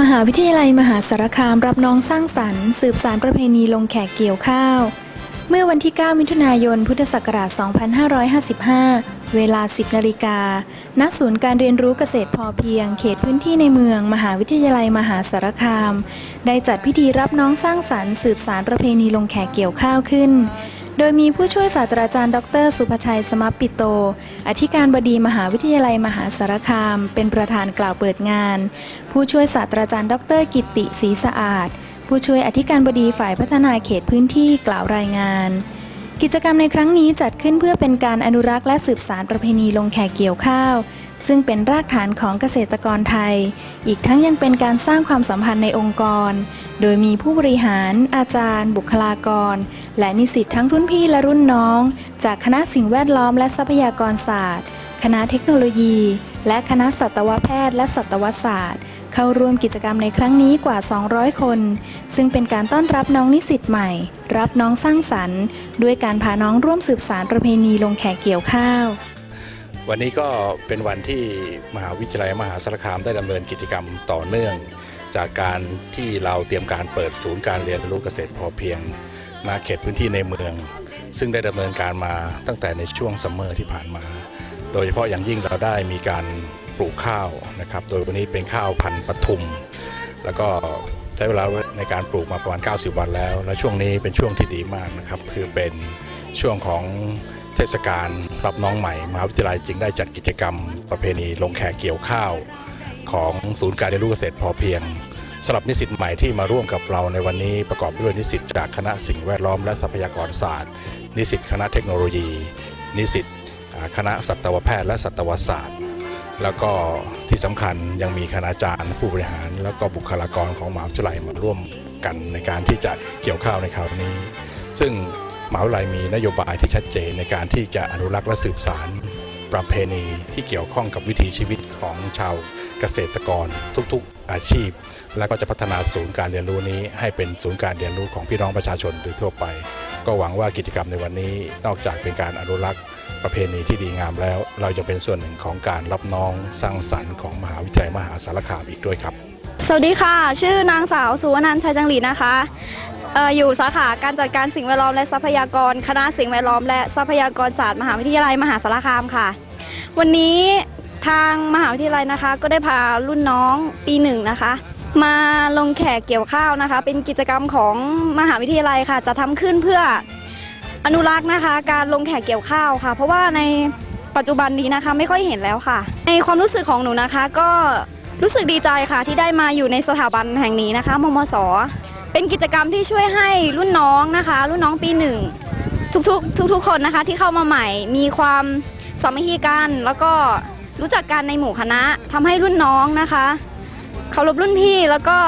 มหาวิทยาลัยมหาสารคามรับน้องสร้างสรรค์ สืบสารประเพณีลงแขกเกี่ยวข้าว เมื่อวันที่ 9 มิถุนายน พุทธศักราช 2555 เวลา 10 นาฬิกา ณ ศูนย์การเรียนรู้เกษตรพอเพียง เขตพื้นที่ในเมือง มหาวิทยาลัยมหาสารคาม ได้จัดพิธีรับน้องสร้างสรรค์ สืบสารประเพณีลงแขกเกี่ยวข้าวขึ้น โดยมีผู้ช่วยศาสตราจารย์ ดร สุภชัย สมัปิโต อธิการบดีมหาวิทยาลัยมหาสารคาม เป็นประธานกล่าวเปิดงาน ผู้ช่วยศาสตราจารย์ ดร กิตติศรีสะอาด ผู้ช่วยอธิการบดีฝ่ายพัฒนาเขตพื้นที่กล่าวรายงาน กิจกรรมในครั้งนี้จัดขึ้นเพื่อเป็นการอนุรักษ์และสืบสารประเพณีลงแขกเกี่ยวข้าว ซึ่งเป็นรากฐานของเกษตรกรไทย อีกทั้งยังเป็นการสร้างความสัมพันธ์ในองค์กร โดยมีผู้บริหาร อาจารย์ บุคลากร และนิสิตทั้งรุ่นพี่และรุ่นน้อง จากคณะสิ่งแวดล้อมและทรัพยากรศาสตร์ คณะเทคโนโลยี และคณะสัตวแพทย์และสัตวศาสตร์ เข้าร่วมกิจกรรมในครั้งนี้กว่า 200 คน ซึ่งเป็นการต้อนรับน้องนิสิตใหม่ รับน้องสร้างสรรค์ ด้วยการพาน้องร่วมสืบสารประเพณีลงแขกเกี่ยวข้าว วันนี้ก็เป็นวันที่มหาวิทยาลัยมหาสารคามได้ดำเนินกิจกรรมต่อเนื่อง จากการที่เราเตรียมการเปิดศูนย์การเรียนรู้เกษตรพอเพียงมาเขตพื้นที่ในเมือง ซึ่งได้ดำเนินการมาตั้งแต่ในช่วงซัมเมอร์ที่ผ่านมา โดยเฉพาะอย่างยิ่งเราได้มีการ ปลูกข้าวนะครับ โดยวันนี้เป็นข้าวพันธุ์ปทุม แล้วก็ใช้เวลาในการปลูกมาประมาณ 90 วันแล้ว และช่วงนี้เป็นช่วงที่ดีมากนะครับ คือเป็นช่วงของเทศกาลรับน้องใหม่มหาวิทยาลัยจึงได้จัดกิจกรรมประเพณีลงแขกเกี่ยวข้าว ของศูนย์การเรียนรู้เกษตรพอเพียงสำหรับนิสิตใหม่ที่มาร่วมกับเราในวันนี้ประกอบด้วยนิสิตจากคณะสิ่งแวดล้อมและทรัพยากรศาสตร์ นิสิตคณะเทคโนโลยี นิสิตคณะสัตวแพทย์และสัตวศาสตร์ แล้วก็ที่สำคัญยังมีคณาจารย์ผู้บริหาร แล้วก็บุคลากรของมหาวิทยาลัยมาร่วมกันในการที่จะเกี่ยวข้าวในคราวนี้ ซึ่งมหาวิทยาลัยมีนโยบายที่ชัดเจนในการที่จะอนุรักษ์และสืบสารประเพณีที่เกี่ยวข้องกับวิถีชีวิตของชาวเกษตรกรทุกๆอาชีพ แล้วก็จะพัฒนาศูนย์การเรียนรู้นี้ ให้เป็นศูนย์การเรียนรู้ของพี่น้องประชาชนโดยทั่วไป ก็หวังว่ากิจกรรมในวันนี้นอกจากเป็นการอนุรักษ์ ประเพณีที่ดีงามแล้ว เราจะเป็นส่วนหนึ่งของการรับน้องสร้างสรรค์ของมหาวิทยาลัยมหาสารคามอีกด้วยครับ สวัสดีค่ะ ชื่อนางสาวสุวรรณันท์ชัยจังหลีนะคะอออยู่สาขาการจัดการสิ่งแวดล้อมและทรัพยากร คณะสิ่งแวดล้อมและทรัพยากรศาสตร์มหาวิทยาลัยมหาสารคามค่ะ วันนี้ทางมหาวิทยาลัยนะคะ ก็ได้พารุ่นน้องปีหนึ่งนะคะ มาลงแขกเกี่ยวข้าวนะคะ เป็นกิจกรรมของมหาวิทยาลัยค่ะ จะทำขึ้นเพื่อ อนุรักษ์นะคะ การลงแขกเกี่ยวข้าวค่ะ เพราะว่าในปัจจุบันนี้นะคะไม่ค่อยเห็นแล้วค่ะ ในความรู้สึกของหนูนะคะ ก็รู้สึกดีใจค่ะที่ได้มาอยู่ในสถาบันแห่งนี้นะคะ มมส เป็นกิจกรรมที่ช่วยให้รุ่นน้องนะคะ รุ่นน้องปีหนึ่งทุกๆทุกๆคนนะคะ ที่เข้ามาใหม่มีความสามัคคีกันแล้วก็รู้จักกันในหมู่คณะทำให้รุ่นน้องนะคะเคารพรุ่นพี่แล้วก็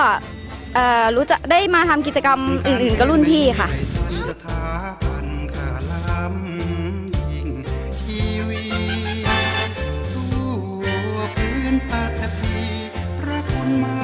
เอ่อรู้จักได้มาทำกิจกรรมอื่น ๆกับรุ่นพี่ค่ะำยิ่งชีวีทั่วพื้นปาตพีพระคุณมา